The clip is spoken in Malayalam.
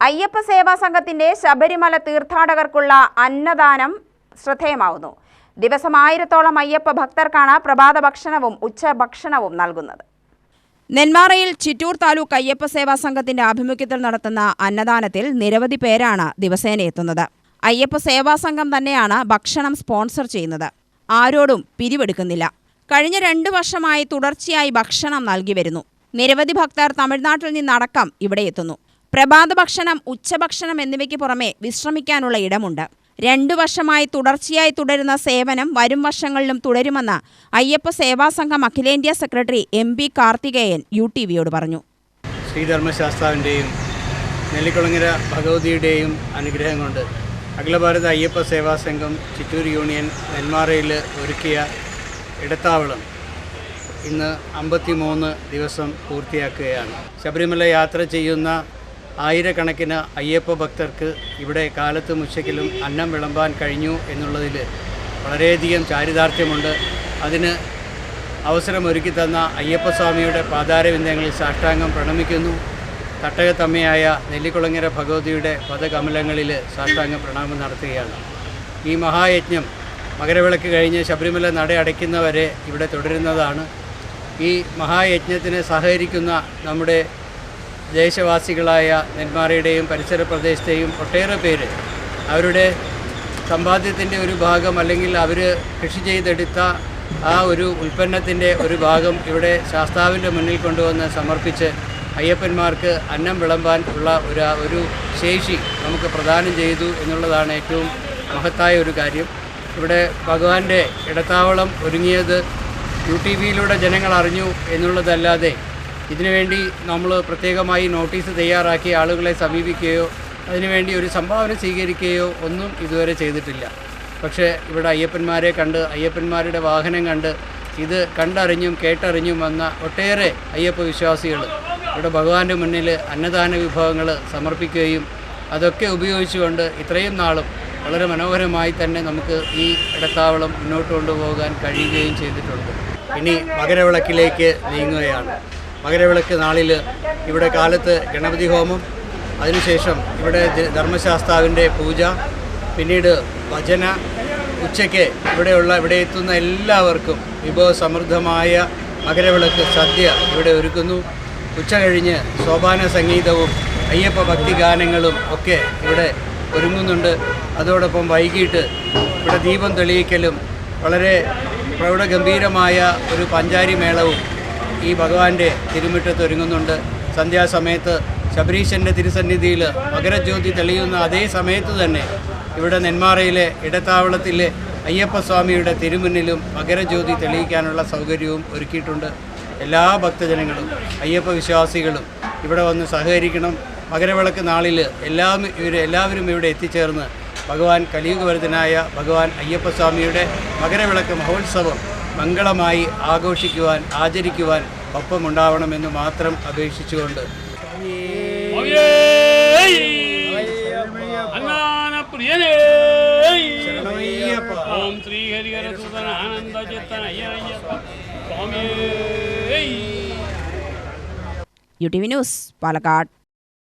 അയ്യപ്പ സേവാ സംഘത്തിന്റെ ശബരിമല തീർത്ഥാടകർക്കുള്ള അന്നദാനം ശ്രദ്ധേയമാവുന്നു. ദിവസം ആയിരത്തോളം അയ്യപ്പ ഭക്തർക്കാണ് പ്രഭാത ഭക്ഷണവും ഉച്ചഭക്ഷണവും നൽകുന്നത്. നെന്മാറയിൽ ചിറ്റൂർ താലൂക്ക് അയ്യപ്പ സേവാ സംഘത്തിന്റെ ആഭിമുഖ്യത്തിൽ നടത്തുന്ന അന്നദാനത്തിൽ നിരവധി പേരാണ് ദിവസേന എത്തുന്നത്. അയ്യപ്പ സേവാ സംഘം തന്നെയാണ് ഭക്ഷണം സ്പോൺസർ ചെയ്യുന്നത്. ആരോടും പിരിവെടുക്കുന്നില്ല. കഴിഞ്ഞ രണ്ടു വർഷമായി തുടർച്ചയായി ഭക്ഷണം നൽകി വരുന്നു. നിരവധി ഭക്തർ തമിഴ്നാട്ടിൽ നിന്നടക്കം ഇവിടെ എത്തുന്നു. പ്രഭാത ഭക്ഷണം ഉച്ചഭക്ഷണം എന്നിവയ്ക്ക് പുറമെ വിശ്രമിക്കാനുള്ള ഇടമുണ്ട്. രണ്ടു വർഷമായി തുടർച്ചയായി തുടരുന്ന സേവനം വരും വർഷങ്ങളിലും തുടരുമെന്ന് അയ്യപ്പ സേവാ സംഘം അഖിലേന്ത്യാ secretary M P Karthikeyan U T വിയോട് പറഞ്ഞു. ശ്രീധർമ്മശാസ്താവിന്റെയും നെല്ലിക്കുളങ്ങര ഭഗവതിയുടെയും അനുഗ്രഹം കൊണ്ട് അഖില ഭാരത അയ്യപ്പ സേവാ സംഘം ചിറ്റൂർ യൂണിയൻ നെന്മാറയിൽ ഒരുക്കിയ ഇടത്താവളം ഇന്ന് അമ്പത്തി ദിവസം പൂർത്തിയാക്കുകയാണ്. ശബരിമല യാത്ര ചെയ്യുന്ന ആയിരക്കണക്കിന് അയ്യപ്പ ഭക്തർക്ക് ഇവിടെ കാലത്തും ഉച്ചയ്ക്കിലും അന്നം വിളമ്പാൻ കഴിഞ്ഞു എന്നുള്ളതിൽ വളരെയധികം ചാരിതാർത്ഥ്യമുണ്ട്. അതിന് അവസരമൊരുക്കി തന്ന അയ്യപ്പ അയ്യപ്പസ്വാമിയുടെ പാതാരവിന്ദങ്ങളിൽ സാഷ്ടാംഗം പ്രണമിക്കുന്നു. തട്ടകത്തമ്മയായ നെല്ലിക്കുളങ്ങര ഭഗവതിയുടെ പദകമലങ്ങളിൽ സാഷ്ടാംഗം പ്രണാമം നടത്തുകയാണ്. ഈ മഹായജ്ഞം മകരവിളക്ക് കഴിഞ്ഞ് ശബരിമല നട അടയ്ക്കുന്നവരെ ഇവിടെ തുടരുന്നതാണ്. ഈ മഹായജ്ഞത്തിന് സഹകരിക്കുന്ന നമ്മുടെ ദേശവാസികളായ നെന്മാറയുടെയും പരിസര പ്രദേശത്തെയും ഒട്ടേറെ പേര് അവരുടെ സമ്പാദ്യത്തിന്റെ ഒരു ഭാഗം അല്ലെങ്കിൽ അവർ കൃഷി ചെയ്തെടുത്ത ആ ഒരു ഉൽപ്പന്നത്തിന്റെ ഒരു ഭാഗം ഇവിടെ ശാസ്താവിന്റെ മുന്നിൽ കൊണ്ടുവന്ന് സമർപ്പിച്ച് അയ്യപ്പന്മാർക്ക് അന്നം വിളമ്പാൻ ഉള്ള ഒരു ഒരു ശേഷി നമുക്ക് പ്രദാനം ചെയ്തു എന്നുള്ളതാണ് ഏറ്റവും മഹത്തായ ഒരു കാര്യം. ഇവിടെ ഭഗവാന്റെ ഇടത്താവളം ഒരുങ്ങിയത് യു ടി വിയിലൂടെ ജനങ്ങൾ അറിഞ്ഞു എന്നുള്ളതല്ലാതെ ഇതിനുവേണ്ടി നമ്മൾ പ്രത്യേകമായി നോട്ടീസ് തയ്യാറാക്കി ആളുകളെ സമീപിക്കുകയോ അതിനുവേണ്ടി ഒരു സംഭാവന സ്വീകരിക്കുകയോ ഒന്നും ഇതുവരെ ചെയ്തിട്ടില്ല. പക്ഷേ ഇവിടെ അയ്യപ്പന്മാരെ കണ്ട് അയ്യപ്പന്മാരുടെ വാഹനം കണ്ട് ഇത് കണ്ടറിഞ്ഞും കേട്ടറിഞ്ഞും വന്ന ഒട്ടേറെ അയ്യപ്പ വിശ്വാസികൾ ഇവിടെ ഭഗവാന്റെ മുന്നിൽ അന്നദാന വിഭവങ്ങൾ സമർപ്പിക്കുകയും അതൊക്കെ ഉപയോഗിച്ചുകൊണ്ട് ഇത്രയും നാളും വളരെ മനോഹരമായി തന്നെ നമുക്ക് ഈ ഇടത്താവളം മുന്നോട്ട് കൊണ്ടുപോകാൻ കഴിയുകയും ചെയ്തിട്ടുണ്ട്. ഇനി മകരവിളക്കിലേക്ക് നീങ്ങുകയാണ്. മകരവിളക്ക് നാളിൽ ഇവിടെ കാലത്ത് ഗണപതി ഹോമം അതിനുശേഷം ഇവിടെ ധർമ്മശാസ്താവിന്റെ പൂജ പിന്നീട് ഭജന ഉച്ചയ്ക്ക് ഇവിടെയുള്ള ഇവിടെ എത്തുന്ന എല്ലാവർക്കും വിഭവസമൃദ്ധമായ മകരവിളക്ക് സദ്യ ഇവിടെ ഒരുക്കുന്നു. ഉച്ച കഴിഞ്ഞ് സോപാന സംഗീതവും അയ്യപ്പ ഭക്തിഗാനങ്ങളും ഒക്കെ ഇവിടെ ഒരുങ്ങുന്നുണ്ട്. അതോടൊപ്പം വൈകിട്ട് ഇവിടെ ദീപം തെളിയിക്കലും വളരെ പ്രൗഢഗംഭീരമായ ഒരു പഞ്ചാരി മേളവും ഈ ഭഗവാന്റെ തിരുമുറ്റത്ത് ഒരുങ്ങുന്നുണ്ട്. സന്ധ്യാസമയത്ത് ശബരീശന്റെ തിരുസന്നിധിയിൽ മകരജ്യോതി തെളിയുന്ന അതേ സമയത്ത് തന്നെ ഇവിടെ നെന്മാറയിലെ ഇടത്താവളത്തിലെ അയ്യപ്പസ്വാമിയുടെ തിരുമുന്നിലും മകരജ്യോതി തെളിയിക്കാനുള്ള സൗകര്യവും ഒരുക്കിയിട്ടുണ്ട്. എല്ലാ ഭക്തജനങ്ങളും അയ്യപ്പ വിശ്വാസികളും ഇവിടെ വന്ന് സഹകരിക്കണം. മകരവിളക്ക് നാളിൽ എല്ലാം ഇവർ എല്ലാവരും ഇവിടെ എത്തിച്ചേർന്ന് ഭഗവാൻ കലിയുഗവരതനായ ഭഗവാൻ അയ്യപ്പസ്വാമിയുടെ മകരവിളക്ക് മഹോത്സവം മംഗളമായി ആഘോഷിക്കുവാൻ ആചരിക്കുവാൻ ഒപ്പമുണ്ടാവണമെന്ന് മാത്രം അപേക്ഷിച്ചുകൊണ്ട്. അന്നാനപ്രിയനേ ശരണമയ്യപ്പ. ഓം ശ്രീ ഹരിഹര ആനന്ദ ചിത്തന. സ്വാമിയേ. U T V news Palakkad.